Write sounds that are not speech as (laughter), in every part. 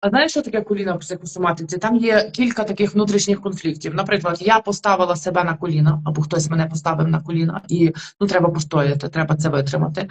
А знаєш, що таке коліна в психосоматиці? Там є кілька таких внутрішніх конфліктів. Наприклад, я поставила себе на коліна, або хтось мене поставив на коліна, і ну треба постояти, треба це витримати.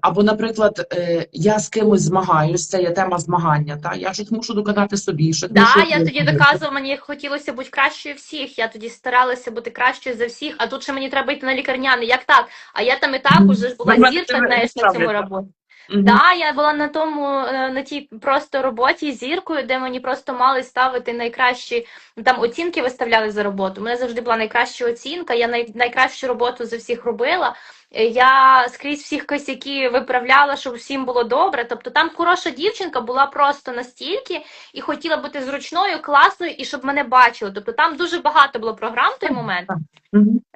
Або, наприклад, е, я з кимось змагаюсь, це є тема змагання. Та? Я щось мушу доказати собі. Щось Да, я тоді зробити. доказувала, мені хотілося бути кращою всіх. Я тоді старалася бути кращою за всіх, а тут ще мені треба йти на лікарняний. Як так? А я там і так уже ж була зірка, знаєш, на цьому роботі. Мгм. Да, я була на тому, е, на тій просто роботі зіркою, де мені просто мали ставити найкращі там оцінки виставляли за роботу. У мене завжди була найкраща оцінка. Я най, найкращу роботу за всіх робила. Е, Я скрізь всіх косяки виправляла, щоб всім було добре. Тобто там хороша дівчинка була просто настільки і хотіла бути зручною, класною, і щоб мене бачили. Тобто там дуже багато було програм в той момент.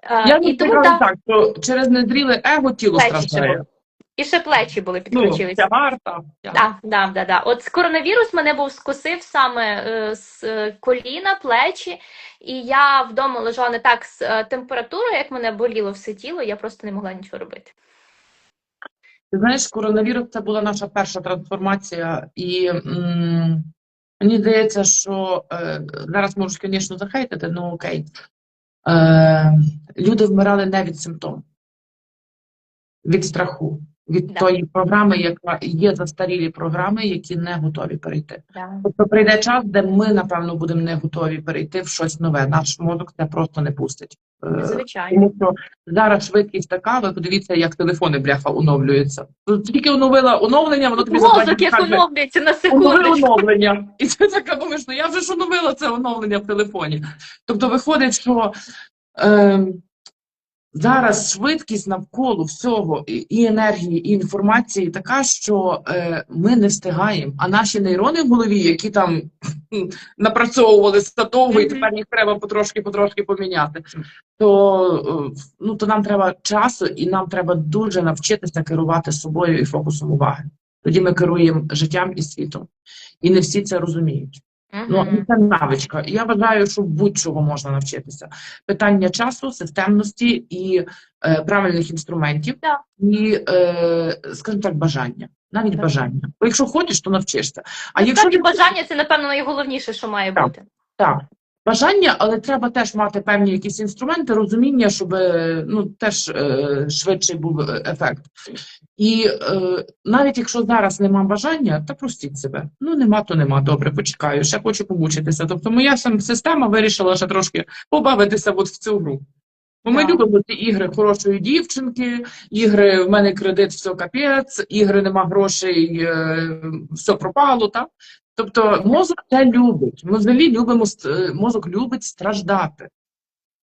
Е, Я і тому так, що через незріле его тіло страждає. І ще плечі були Ну, підключилися. тягар, так. тягар. Да, да, да, да. От коронавірус мене був скосив саме е, з е, коліна, плечі, і я вдома лежала не так з е, температурою, як мене боліло все тіло, я просто не могла нічого робити. Ти знаєш, коронавірус це була наша перша трансформація, і м, мені здається, що е, зараз можуть, звісно, захейтити, ну окей. Е, люди вмирали не від симптомів, від страху, від Да. тої програми, яка є застарілі програми, які не готові перейти. Да. Тобто прийде час, де ми, напевно, будемо не готові перейти в щось нове. Наш мозок це просто не пустить. Е, Звичайно. тому що зараз швидкість така, ви подивіться, як телефони бляха оновлюються. Тільки оновила оновлення, воно тобі Мозок як каже, оновлюється на секундочку. оновлення. І ти така думаєш, ну я вже ж оновила це оновлення в телефоні. Тобто виходить, що е, зараз швидкість навколо всього і, енергії, і інформації така, що е, ми не встигаємо. А наші нейрони в голові, які там (clears throat) напрацьовувалися довго, і тепер їх треба потрошки-потрошки поміняти. То, е, ну, то нам треба часу, і нам треба дуже навчитися керувати собою і фокусом уваги. Тоді ми керуємо життям і світом. І не всі це розуміють. Ну, це навичка. Я вважаю, що будь-чого можна навчитися. Питання часу, системності і е, правильних інструментів, yeah. і, е, скажімо так, бажання. Навіть yeah. бажання. Бо якщо хочеш, то навчишся. А якщо так і бажання це, напевно, найголовніше, що має Так. бути. так, бажання, але треба теж мати певні якісь інструменти, розуміння, щоб е, ну, теж е, швидший був ефект. І е, навіть якщо зараз нема бажання, то простіть себе. Ну нема, то нема. Добре, почекаю, ще хочу помучитися. Тобто моя система вирішила ще трошки побавитися от в цю гру. Бо ми любимо ці ігри хорошої дівчинки, ігри в мене кредит, все капець, ігри нема грошей, е, все пропало. Так? Тобто мозок це любить. Ми взагалі любимо мозок любить страждати.